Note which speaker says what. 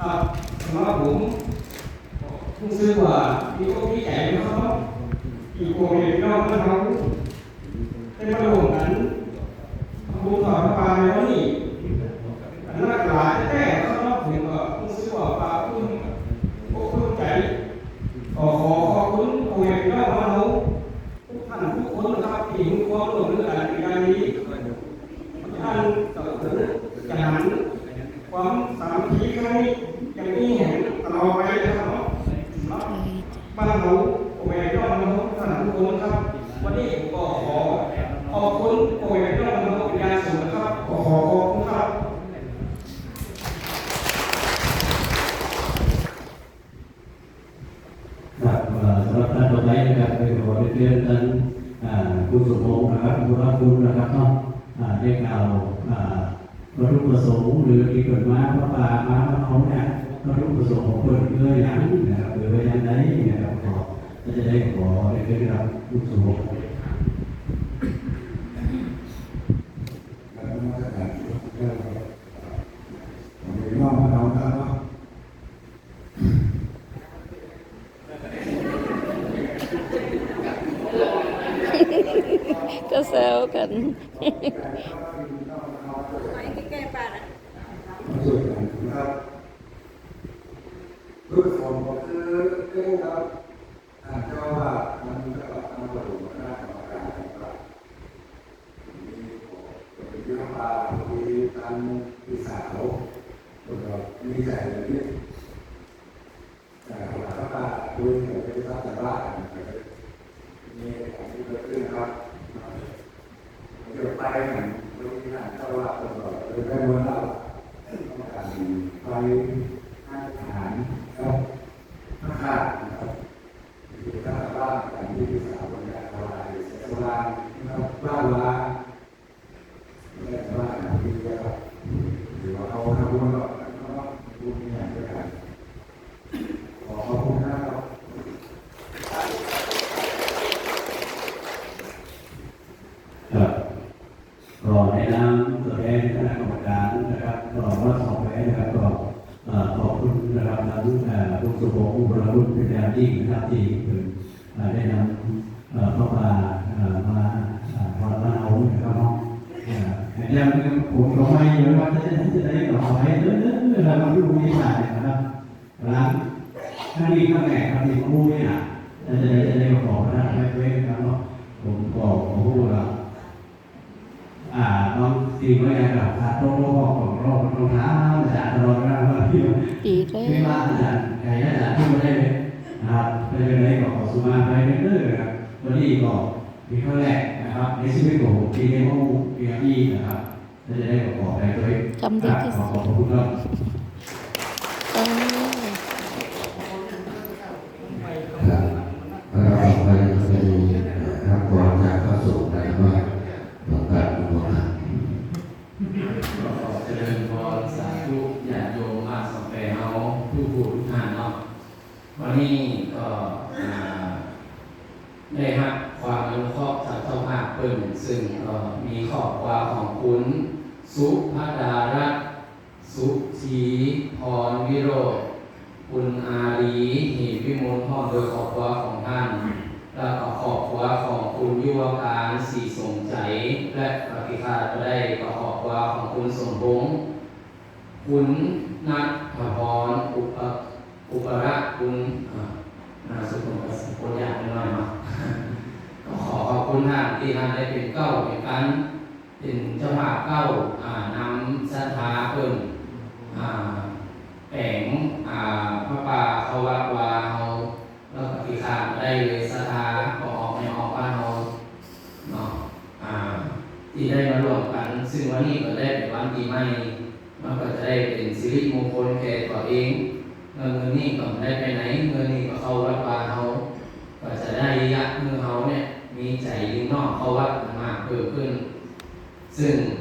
Speaker 1: ครับสำหรับผมรู้สึกว่ามีโอกาสใหญ่นะครับอีกโอกาสน้องมันเขาได้มาร่วมกันทำบุญต่อพระปาในวันนี้อันนักหลายแต่สำหรับผมก็รู้สึกว่าปลาคุณอกคุณใจขอขอขอบคุณโอกาสน้องมันเขาทุกท่านทุกคนนะครับที่มีความร่วมมือกันในการนี้ท่านเกิดจะหันความสามัคคีครั้งนี้อย่างนี้เห็นตลอดไปนะครับเนาะครับบ้านเรา โอเวรอนเราท่านทุกคนครับ วันนี้ผมก็ขอขอบคุณโอเวรอนเราเป็นกาสูงนะครับขอขอขอบคุณครับ
Speaker 2: ครับสำหรับท่านต่อไปนะครับเป็นขอเรียนท่านคุณสมพงศ์นะครับคุณรับคุณนะครับเนาะได้กล่าวอ่าวัตถุประสงค์หรือที่เกิดมาพระป่ามาพระเขาเนี่ย วัตถุประสงค์ของเปิดเพื่ออย่างนะครับเพื่อไว้ยังไงนะครับขอก็ เรื่
Speaker 3: องครับอ่าเจ้าว่ามันก็ทำประโยชน์คณะกรรมการนะครับมีเป็นเรื่องปลาคุยกันพี่สาวแล้วก็มีใจนี้แต่หลังจากว่าคุยกับพี่สาวแต่ว่ามีของที่เกิดขึ้นครับเดี๋ยวไปเหมือนลูกที่นั่นเจ้าว่าตลอดเลยได้เมื่อเราต้องการไปให้อาหารครับข้าข้านะครับที่ตลาดบ้านการที่สาวบริการออนไลน์เสียสละนะครับบ้านละแม่บ้านที่เดี ยวหรือว่าเขาทำบุญก็ต้องบุญอย่างด้วยกันขอขอบคุณนะครับ
Speaker 2: ครับก็ในนามตัวแทนคณะกรรมการนะครับก็ว่าสองแพ้นะครับก็เอ่อขอบคุณนะครับทั้งเอ่อผู้สุภผู้บริคุณเป็นอย่างยิ่งนะครับที่เพิ่งเอ่อได้นำเอ่อเข้ามา อ่อแต่ยังผมก็ไม่เยอะว่าจะได้จะได้ต่อไปเรื่อยๆเราไม่รู้วิชาเนี่นะครับหลังถ้ามีข้างแหนครับที่คู่เนี่ยจะได้จะได้ขอพระราชเวทนครับเนาะผมบอก็ขอพูดว่าอ่าน้องตีก็ยังแบบขาดโรคโรคของโรครองเท้าอาจารย์ตลอดเวลาว่าที่ไม่ว่าอาจารย์ใครอาจารย์ที่มาได้เลยนะครับเป็นยังไงก็ขอสุมาไปเรื่อยๆครับวันนี้ก็มีข้อแรกนะครับในชีวิตของผมปีในห้องปียนี้นะครับ จะได้ขอไปด้วย
Speaker 4: ทำดีที่สุด
Speaker 2: ขอบคุณครับ
Speaker 4: เออ
Speaker 5: ครับเราไปคดีรับรองจากพระสงฆ์นะครับว่าประกาศอุโบสถ
Speaker 6: ก็ขอเจริญพรสาธุญาติโยมมาสองแปรเฮาผู้ผู้ทุกท่านเนาะวันนี้ก็อ่าได้รับ ความอนุเคราะห์จากเจ้าภาพเปิ้นซึ่งก็มีขอบความของคุณสุภดารัตน์สุธีพรวิโรธคุณอาลีหีวิมลพร้อมโดยขอบความของท่านแล้วก็ขอบคุณของคุณยุวการสีสงใจและปฏิฆาก็ได้ก็ขอบคุณของคุณสมพงษ์คุณนัทพรอุปอุปรักคุณอ่านาสุขุมกับสุขุมยากหน่อยเนา คุณท่านที่ท่านได้เป็นเก้าเป็นกันเป็นเจ้าภาพเก้าอ่านำศรัทธาเพิ่นอ่าแผงอ่าพระป่าเขาวัดวาเฮาแล้วก็ที่ขาดได้เลยสถาก็ออกในออกบ้านเราเนาะอ่าที่ได้มารวมกัน ซึ่งวันนี้ก็ได้เป็นวันปีใหม่มันก็จะได้เป็นสิริมงคลแก่ตัวเองเงินเงินนี้ก็ไม่ได้ไปไหนเงินนี้ก็เข้าวัดวาเขาก็จะได้ ย